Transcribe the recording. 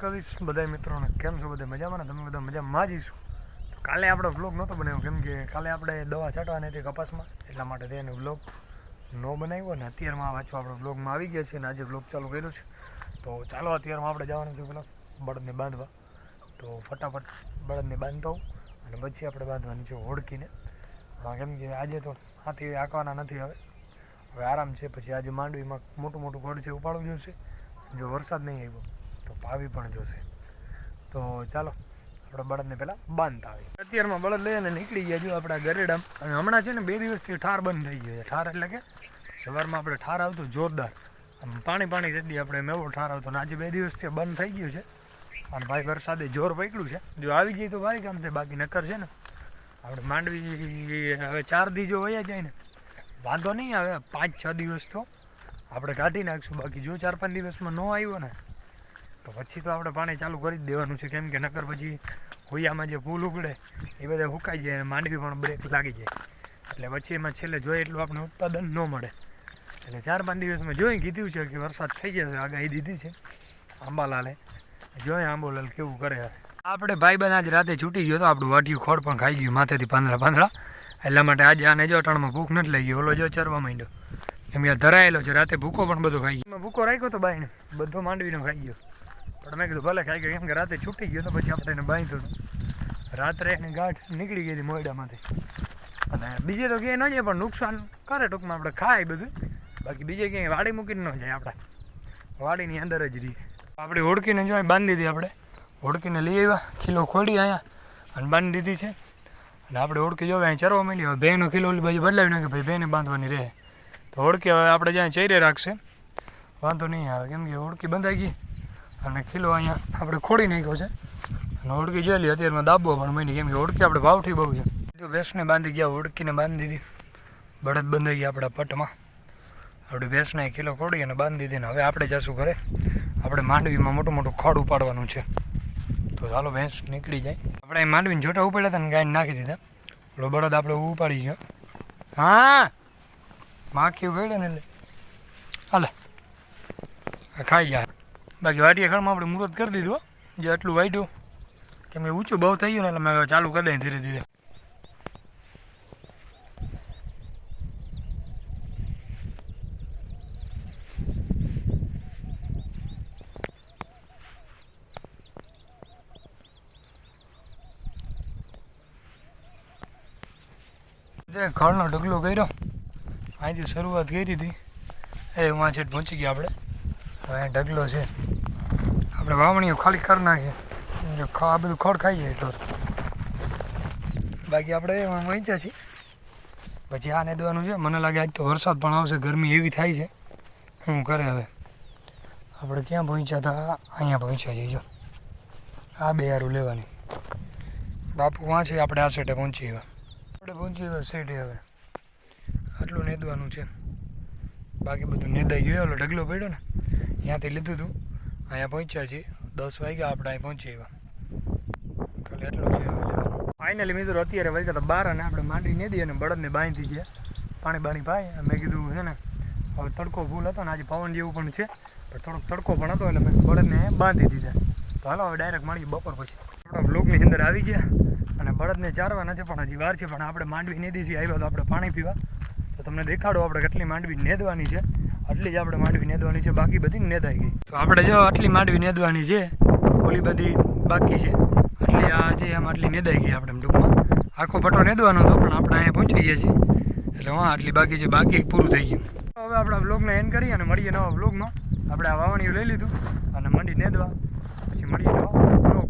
Guys બધા મિત્રોને? કેમ છો બધા? મજામાં ને? તમે બધા મજામાં? જઈશું કાલે આપણો વ્લોગ નહોતો બનાવ્યો. કેમ કે કાલે આપણે દવા છાંટવાની હતી કપાસમાં. એટલા માટે તેને વ્લોગ ન બનાવ્યો ને અત્યારમાં વાંચો આપણે વ્લોગમાં આવી ગયા છે અને આજે વ્લોગ ચાલુ કર્યો છે. તો ચાલો અત્યારમાં આપણે જવાનું છે પેલા બળદને બાંધવા. તો ફટાફટ બળદને બાંધતો અને પછી આપણે બાંધવાની છે હોડકીને. કેમ કે આજે તો હાથી આંકવાના નથી હવે. હવે આરામ છે. પછી આજે માંડવીમાં મોટું મોટું ઘોડ છે, ઉપાડવું જોશે. જો વરસાદ નહીં આવ્યો. તો પાવી પણ જોશે. તો ચાલો, આપણે બળદને પહેલાં બાંધતા આવી અત્યારમાં બળદ લઈને નીકળી ગયા જો આપણા ગરેડામ. અને હમણાં છે ને બે દિવસથી ઠાર બંધ થઈ ગયો છે. ઠાર એટલે કે સવારમાં આપણે ઠાર આવતું જોરદાર. આમ પાણી પાણી જતી આપણે મેવો ઠાર આવતો. ને આજે બે દિવસથી બંધ થઈ ગયું છે. અને ભાઈ વરસાદે જોર પકડ્યું છે. જો આવી જાય તો ભાઈ કામ છે બાકી નક્કર છે ને, આપણે માંડવી હવે ચાર દી જો વયા જાય ને, વાંધો નહીં આવે, પાંચ છ દિવસ તો આપણે કાઢી નાખીશું. બાકી જો ચાર પાંચ દિવસમાં ન આવ્યો ને તો પછી તો આપણે પાણી ચાલુ કરી જ દેવાનું છે, કેમ કે નકર પછી હોયામાં જે ફૂલ ઉગડે એ બધા સુકાઈ જાય અને માંડવી પણ બ્રેક લાગી જાય. એટલે પછી એમાં છેલ્લે જોઈએ એટલું આપણે ઉત્પાદન ન મળે. એટલે ચાર પાંચ દિવસમાં જોઈ કીધું છે કે વરસાદ થઈ જશે આગાહી દીધી છે, આંબાલાલે. જોઈએ આંબોલાલ કેવું કરે હવે આપણે ભાઈબંધ આજ રાતે છૂટી ગયો તો આપણું વાટિયું ખોળ પણ ખાઈ ગયું, માથેથી પાંદડા પાંદડા. એટલા માટે આજે આને જો અટાણમાં ભૂખ નથી લઈ ગઈ ઓલો જો ચરવા માંડ્યો. એમ યાર ધરાયેલો છે, રાતે ભૂકો પણ બધો ખાઈ ગયો. ભૂકો રાખ્યો તો બાઈને બધો માંડવીનો ખાઈ ગયો. પણ મેં કીધું, ભલે ખાઈ ગયો કેમ કે રાતે છૂટી ગયો તો પછી આપણે એને બાંધ્યો હતો રાત્રે એની ગાંઠ નીકળી ગઈ હતી મોયડામાંથી અને બીજે તો ક્યાંય ન જાય, પણ નુકસાન કરે ટૂંકમાં આપણે ખાય બધું. બાકી બીજે ક્યાંય વાડી મૂકીને ન જાય આપણે. વાડીની અંદર જ રહીએ. આપણે હોડકીને જો અહીં બાંધી દીધી આપણે. હોડકીને લઈ આવ્યા કિલો ખોલી અહીંયા અને બાંધી દીધી છે. અને આપણે હોડકી જોવે અહીં ચરવા માંડી હવે બેનો કિલો ઓલી બાજુ બદલાવી નાખે ભાઈ બેને બાંધવાની રહે. તો હોડકી હવે આપણે જ્યાં ચૈરે રાખશે. વાંધો નહીં આવે. કેમ કે હોડકી બંધાઈ ગઈ. અને કિલો અહીંયા આપણે ખોડી નાખ્યો છે. અને હોડકી જોઈ લી અત્યારમાં દાબો પણ માંડી કેમ કે હોડકી આપણે ભાવથી બહુ છે. તો ભેંસને બાંધી ગયા હોડકીને બાંધી દીધી. બળદ બંધાઈ ગયા આપણા પટમાં. આપણે ભેંસને ખીલો ખોડી અને બાંધી દીધી. ને હવે આપણે જશું ઘરે. આપણે માંડવીમાં મોટું મોટું ખડ ઉપાડવાનું છે. તો ચાલો ભેંસ નીકળી જાય. આપણે માંડવીને જોટા ઉપાડ્યા હતા ને ગાયને નાખી દીધા. ઓલો બળદ આપણે ઉપાડી ગયો. હા! માખી ગયો ને એટલે. હાલે. ખાઈ ગયા. બાકી વાટીએ ખડમાં આપણે મુહૂર્ત કરી દીધું. જે આટલું વાટ્યું કેમ કે ઊંચું બહુ થઈ ગયું ને, એટલે મેં ચાલુ કરી દઈએ ધીરે ધીરે. જે ખળનો ઢગલો કર્યો, અહીંથી શરૂઆત કરી હતી. એ વાં છેટ પહોંચી ગયા આપણે. હવે અહીં ઢગલો છે. આપણે વાવણીઓ ખાલી કરી નાખીએ. જો આ બધું ખડ ખાઈ જાય તો. બાકી આપણે એમાં વહેંચ્યા છીએ. પછી આ નેદવાનું છે. મને લાગે આજ તો વરસાદ પણ આવશે. ગરમી એવી થાય છે. શું કરે હવે? આપણે ક્યાં પહોંચ્યા હતા? અહીંયા પહોંચ્યા છીએ, જો. આ બે હારું લેવાની. બાપુ વાં છે? આપણે આ સેટે પહોંચી એવા આપણે પહોંચી એવા સેટે હવે. આટલું નેદવાનું છે. બાકી બધું નેદાઈ ગયું. ઓલો ઢગલો પડ્યો ને. ત્યાંથી લીધું હતું અહીંયા પહોંચ્યા છીએ. દસ વાગ્યા આપણે અહીં પહોંચી એવા ખાલી એટલું છે ફાઇનલી મિત્રો, અત્યારે વાગ્યા તો બાર અને આપણે માંડી દઈએ અને બળદને બાંધી ગયા પાણી બાણી પાય મેં કીધું છે ને, હવે તડકો ફૂલ હતો ને, આજે પવન જેવું પણ છે. પણ થોડોક તડકો પણ હતો એટલે મેં બળદને બાંધી દીધા. તો હાલો હવે ડાયરેક્ટ માંડી બપોર પછી. આપણા બ્લોકની અંદર આવી ગયા અને બળદને ચારવાના છે, પણ હજી વાર છે, પણ આપણે માંડવી નહીં દીધી આવ્યા તો આપણે પાણી પીવા. તો તમને દેખાડો આપણે કેટલી માંડવી નેદવાની છે. આટલી જ આપણે માંડવી નેદવાની છે બાકી બધી નેદાઈ ગઈ. તો આપણે જો આટલી માંડવી નેદવાની છે ઓલી બધી બાકી છે. આટલી આ છે એમ આટલી નેદાઈ ગઈ આપણે ટૂંકમાં. આખો પટો નેદવાનો હતો પણ આપણે અહીંયા પહોંચી ગયા છીએ. એટલે હા આટલી બાકી છે બાકી પૂરું થઈ ગયું. હવે આપણા બ્લોગને એન્ડ કરીએ અને મળીએ નવા બ્લોગમાં આપણે આ વાવણીઓ લઈ લીધું અને મંડી નેદવા. પછી મળીએ નવા બ્લોગ